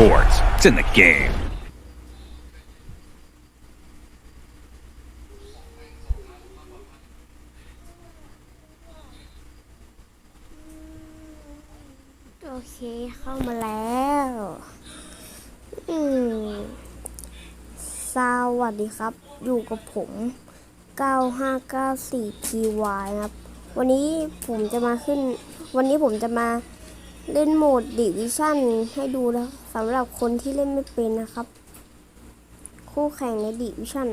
sports. It's in the game. โอเคเข้ามาแล้ว อืม สวัสดีครับ อยู่กับผม 9594 TY นะครับ วันนี้ผมจะมาขึ้น วันนี้ผมจะมาเล่นโหมดดิวิชั่นให้ดูแล้ว สำหรับคนที่เล่นไม่เป็นนะครับ คู่แข่งในดิวิชั่น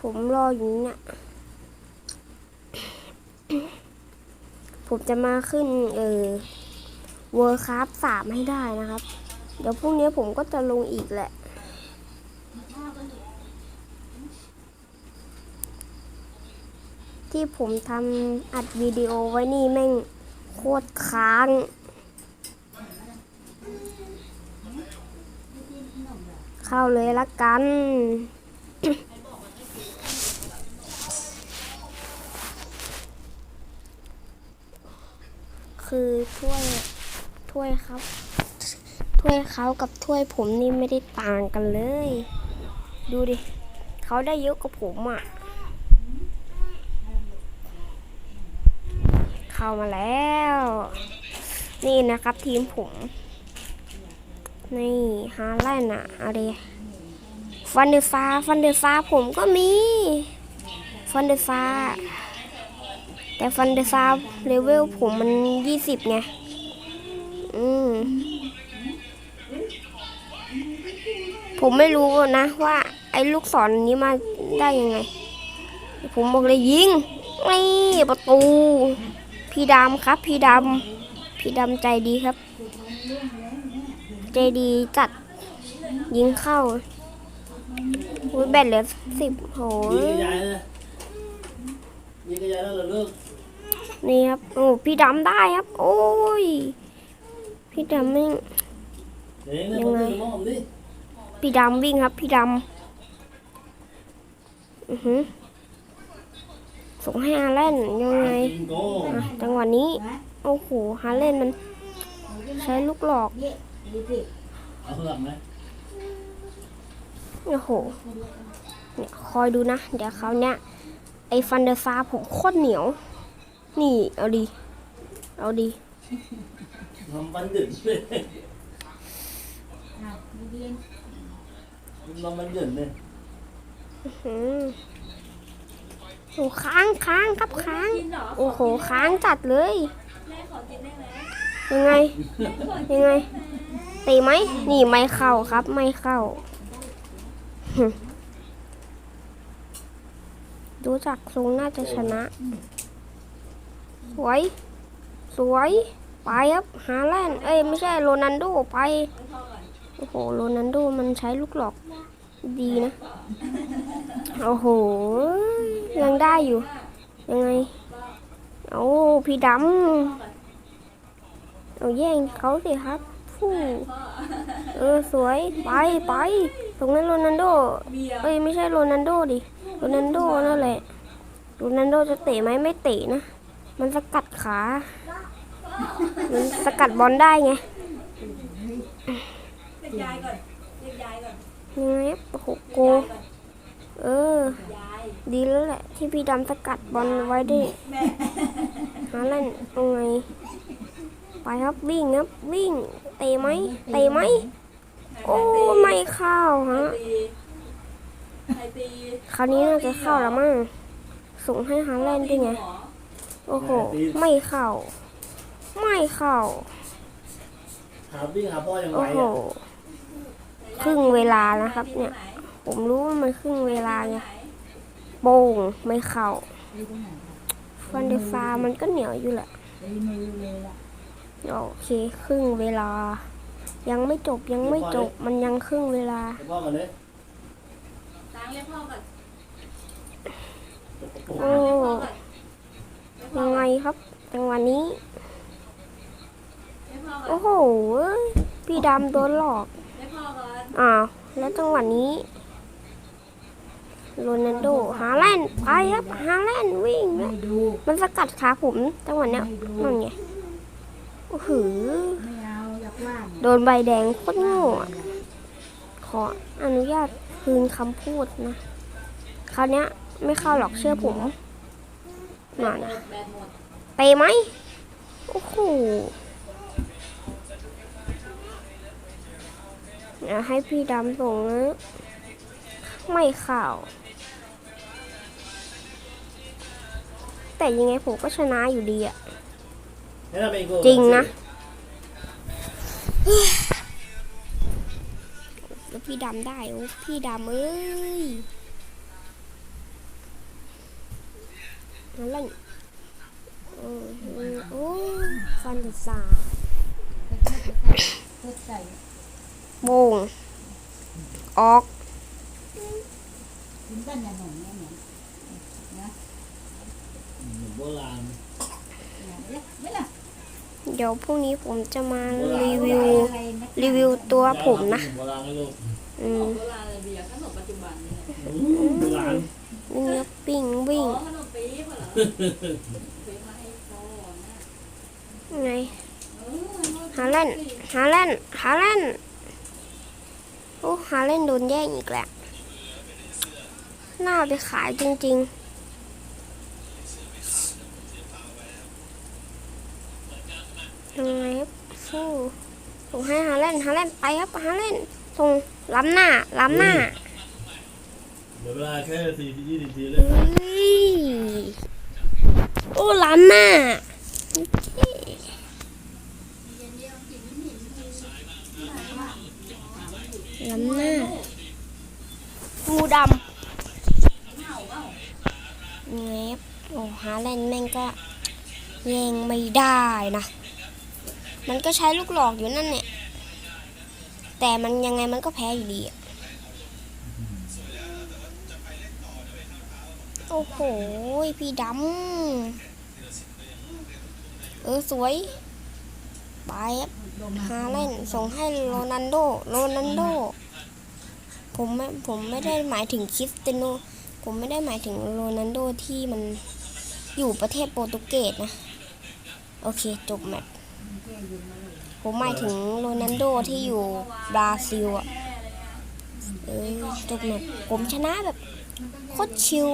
ผมรออยู่เนี่ย ผมจะมาขึ้น เออเวอร์คัพสามให้ได้นะครับ เดี๋ยวพรุ่งนี้ผมก็จะลงอีกแหละที่ผมทำอัดวิดีโอไว้นี่แม่ง โคตรค้างเข้าเลยละกัน คือถ้วยถ้วยครับ ถ้วยเขากับถ้วยผมนี่ไม่ได้ต่างกันเลย ดูดิ เขาได้เยอะกว่าผมอะ่ะ เข้ามาแล้ว นี่นะครับทีมผม นี่ฮาร์แลนด์อะอะไรฟันเดอร์ฟ้า ฟันเดอร์ฟ้าผมก็มี ฟันเดอร์ฟ้า แต่ฟันเดอร์ฟ้าเลเวลผมมันยี่สิบไง อืม ผมไม่รู้นะว่า ไอ้ลูกศรนี้มาได้ยังไง ผมบอกเลยยิง นี่ประตู พี่ดำครับ พี่ดำพี่ดำใจดีครับ ใจดีจัดยิงเข้าอุ้ยแบตเหลือสิบโหยิงกระยนี่ครับ โอ้ พี่ดำได้ครับ โอ้ย พี่ดำไม่งยังไง พี่ดำวิ่งครับ พี่ดำอือหือ ส่งให้ฮาแลนด์ยังไงยิงโก้อะจังหวะนี้ โอ้โหฮาแลนด์มัน ใช้ลูกหลอก เอาหลังไหมโอ้โห เนี่ยคอยดูนะ เดี๋ยวเขาวเนี่ย ไอ้ฟันเดอร์ฟ้าผมโคตรเหนียว นี่ เอาดี เอาดี ทำบันดึงเลยลองบันดึงเลย อืม โอ้ค้างค้างครับค้าง โอ้โหค้างจัดเลยยังไงยังไงตีไหมนี่ไม่เข้าครับ ไม่เข้าหึดูจากทรงน่าจะชนะ สวย สวย ไปครับฮาแลนด์เอ้ย ไม่ใช่โรนันโดไป โอ้โห โรนันโดมันใช้ลูกหลอก ดีนะ โอ้โห ยังได้อยู่ ยังไง เอาพี่ดำ เอาแย่งเขาสิครับฟู่เออสวย ไปไปตรงนั้นโรนันโด เอ้ยไม่ใช่โรนันโดดิ โรนันโดนั่นแหละ โรนันโดจะเตะไหมไม่เตะนะ มันสกัดขา มันสกัดบอลได้ไง เรียกยายก่อนเรียกยายก่อน ยังไงโอ้โหโก เออยายดีแล้วแหละ ที่พี่ดำสกัดบอลไว้ได้แม่หาเล่นเอาไงไปครับวิ่งครับวิ่งเตะไหมเตะไหมโอ้ไม่เข้าฮะตีใครตีคราวนี้น่าจะเข้าแล้วมั้งส่งให้ฮาแลนด์ด้วยไงหมอโอ้โหไม่เข้า ไม่เข้าหาวิ่งหาพ่อยังไงโอ้โหอะค รึ่งเวลานะครับ เนี่ย ผมรู้ว่ามันครึ่งเวลาไงโป่งไม่เข้าฟันเดฟามันก็เหนียวอยู่แหละโอเค ครึ่งเวลา ยังไม่จบยังไม่จบมันยังครึ่งเวลาให้พ่อกันเลยตังเรียกพ่อก่อนโอ้เรียกพ่อก่อนยังไงครับจังหวะนี้เรียกพ่อก่อนโอ้โห พี่ดำโดนหลอกเรียกพ่ อ้าว แล้วจังหวะนี้โรนัลโดฮาแลนด์ไปครับฮาแลนด์วิ่งมันสกัดขาผมจังหวะเนี้ยนั่นไงโอ้โหไม่เอาอยากว่างโดนใบแดงโคตรโง่อะขออนุญาตคืนคำพูดนะ คราวเนี้ย ไม่เข้าหรอกเชื่อผมน่อยนะไปไหมโอ้โห เดี๋ยวให้พี่ดำส่งนะไม่ข่าว แต่ยังไงผมก็ชนะอยู่ดีอะให้เราเป็นโกจริงนะแล้วพี่ดำได้โอ้พี่ดำเอ้ยมาเล่นโอ้ยโอ้ยฟันจะสา เพื่อใส่โบงออก กินบ้านอย่าหนุ่มเนี่ยเหมือนนะหนุ่มโบราณเนี่ยไม่ล่ะเดี๋ยวพรุ่งนี้ผมจะมารีวิว อะไรนะรีวิวตัวผมนะหนุ่มโบราณให้ลูกอืขมองโบราณเลยเบียร์ขนมปัจจุบันเนี่ยโบราณเนื้อปิ้งวิ่งอ๋อขนมปี๊บเหรอปี๊บมาให้พ่อนะไงเออหาเล่นหาเล่นหาเล่น โอ้หาเล่นโดนแย่งอีกแหละน่าไปขายจริง ๆยังไงครับสู้ผมให้หาเล่นหาเล่นไปครับหาเล่นส่งล้ำหน้าล้ำหน้าเดี๋ยวเวลาแค่สี่ยี่สิบทีเลเฮ้ยยโอ้ล้ำหน้า ล้ำหน้างูดำเงียบโอ้หาเล่นแม่งก็แยงไม่ได้นะ มันก็ใช้ลูกหลอกอยู่นั่นเนี่ย แต่มันยังไงมันก็แพ้อยู่ดีอะโอ้โห พี่ดำ เออ สวย ไปครับลงมาฮาเล่นส่งให้โรนันโดโรนันโด ผมไม่ผมไม่ได้หมายถึงคริสเตโน ผมไม่ได้หมายถึงโรนันโดที่มันอยู่ประเทศโปรตุเกสนะ โอเค จบแมตช์ผมหมายถึงโรนันโดที่อยู่บราซิลอะเออจบแมตช์ผมชนะแบบโคตรชิล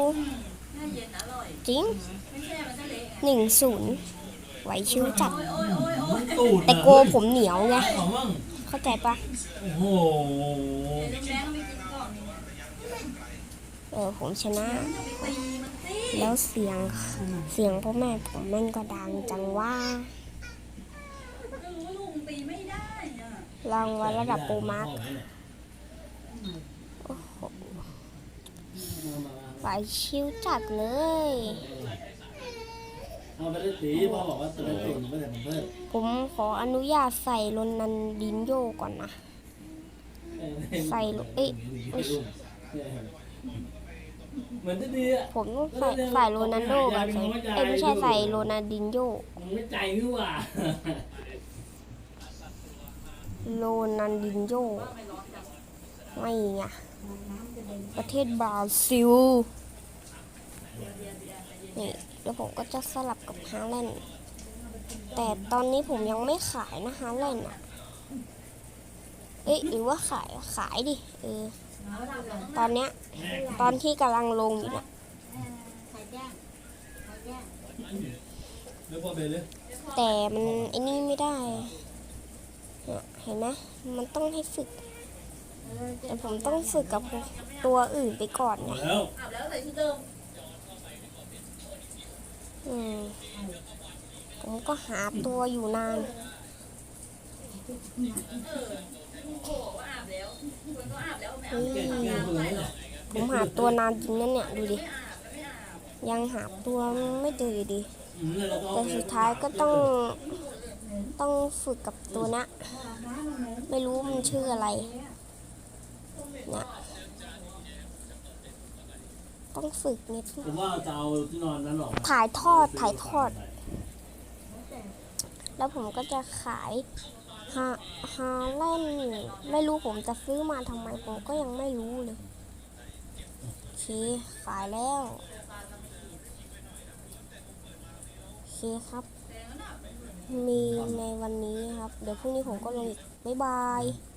จริงไม่แช่มันจะเละไงหนึ่งศูนย์ไหวชิวจัด โอ้ยโอ้ยโอ้ยโอ้ยตูดแต่โกผมเหนียวไง ของมั่งเข้าใจปะโอ้โหเดี๋ยวแม่ก็ไม่กินก่อนนี่นะเออผมชนะไปตีมันสิแล้วเสียงเสียงพ่อแม่ผมแม่งก็ดังจังว่าก็รู้ว่าลุงตีไม่ได้อะรางวัลระดับโปรมาร์คไหวชิวจัดเลย เอาไปได้ตีพ่อบอกว่าตัวเล่นตีมันไม่ได้เพิ่มผมขออนุญาตใส่โรนันดินโยก่อนนะ ใส่ลูกเอ้ยเหมือนจะดีอะผมต้องใส่ใส่โรนันโดก่อนใส่เอ้ยไม่ใช่ใส่โรนันดินโยมึงไม่ใจนี่หว่าโรนันดินโยไม่ไงประเทศบราซิลนี่ แล้วผมก็จะสลับกับฮาแลนแต่ตอนนี้ผมยังไม่ขายนะฮาแลนอะเอ้ยหรือว่าขายขายดิเออตอนเนี้ยตอนที่กำลังลงอยู่นะแจ้งใส่แต่มันไอ้นี่ไม่ได้เห็นไหมมันต้องให้ฝึก แต่ผมต้องฝึกกับตัวอื่นไปก่อนไง แล้ว อาบแล้วใส่ชุดเดิม อืม ผมก็หาตัวอยู่นานเออลุงโกว่าอาบแล้วคุณก็อาบแล้วแม่เฮ้ยแกแกตัวนี้แหละผมหาตัวนานจริงนั่นเนี่ย ดูดิไม่อาบไม่อาบยังหาตัวไม่เจออยู่ดีอืมแล้วเราก็แต่สุดท้ายก็ต้องต้องฝึกกับตัวเนี้ยไม่รู้มันชื่ออะไร เนี่ย ต้องฝึกนิดผมว่าจะเอาที่นอนนั้นหรอกถ่ายทอดถ่ายทอด แล้วผมก็จะขายฮาฮาเล่นไม่รู้ผมจะซื้อมาทำไมผมก็ยังไม่รู้เลยโอเคขายแล้วโอเคครับแดงแล้วน่ะมีในวันนี้ครับ เดี๋ยวพรุ่งนี้ผมก็ลงอีกบ๊ายบายเ